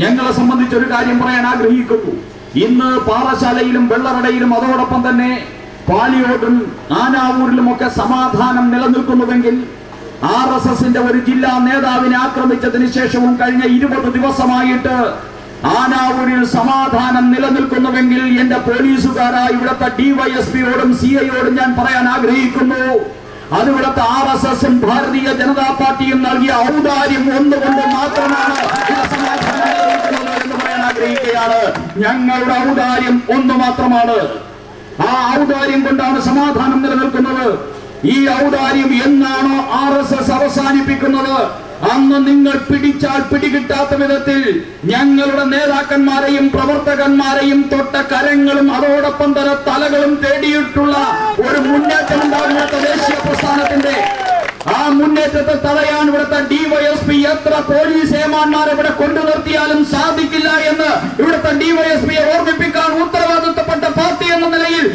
ഞങ്ങളെ സംബന്ധിച്ച് ഒരു കാര്യം പറയാൻ ആഗ്രഹിക്കുന്നു. ഇന്ന് പാറശാലയിലും വെള്ളറടയിലും അതോടൊപ്പം തന്നെ പാലിയോടും ആനാവൂരിലും ഒക്കെ സമാധാനം നിലനിൽക്കുന്നുവെങ്കിൽ ആർ എസ് എസിന്റെ ഒരു ജില്ലാ നേതാവിനെ ആക്രമിച്ചതിന് ശേഷവും കഴിഞ്ഞ ഇരുപത് ദിവസമായിട്ട് ആനാവൂരിൽ സമാധാനം നിലനിൽക്കുന്നുവെങ്കിൽ എന്റെ പോലീസുകാരായ ഇവിടുത്തെ ഡിവൈഎസ്പിയോടും സി ഐയോടും ഞാൻ പറയാൻ ആഗ്രഹിക്കുന്നു. അത് ഇവിടുത്തെ ആർ എസ് എസും ഭാരതീയ ജനതാ പാർട്ടിയും നൽകിയ ഔദാര്യം ഒന്നുകൊണ്ട് മാത്രമാണ് ആഗ്രഹിക്കുകയാണ് ഞങ്ങളുടെ ഔദാര്യം. ഒന്ന് മാത്രമാണ്. ആ ഔദാര്യം കൊണ്ടാണ് സമാധാനം നിലനിൽക്കുന്നത്. ഈ ഔദാര്യം എന്നാണോ ആർ എസ് എസ് അവസാനിപ്പിക്കുന്നത്? അന്ന് നിങ്ങൾ പിടിച്ചാൽ പിടികിട്ടാത്ത വിധത്തിൽ ഞങ്ങളുടെ നേതാക്കന്മാരെയും പ്രവർത്തകന്മാരെയും തൊട്ട കരങ്ങളും അതോടൊപ്പം തന്നെ തലകളും തേടിയിട്ടുള്ള ഒരു മുന്നേറ്റം ഉണ്ടാകുന്ന ദേശീയ പ്രസ്ഥാനത്തിന്റെ ആ മുന്നേറ്റത്തെ തടയാൻ ഇവിടുത്തെ ഡിവൈഎസ്പി എത്ര പോലീസ് ഏമാന്മാരെ ഇവിടെ കൊണ്ടു നിർത്തിയാലും ഇവിടുത്തെ ഡിവൈഎസ്പിയെ ഓർമ്മിപ്പിക്കാൻ ഉത്തരവാദിത്തപ്പെട്ട പാർട്ടി എന്ന നിലയിൽ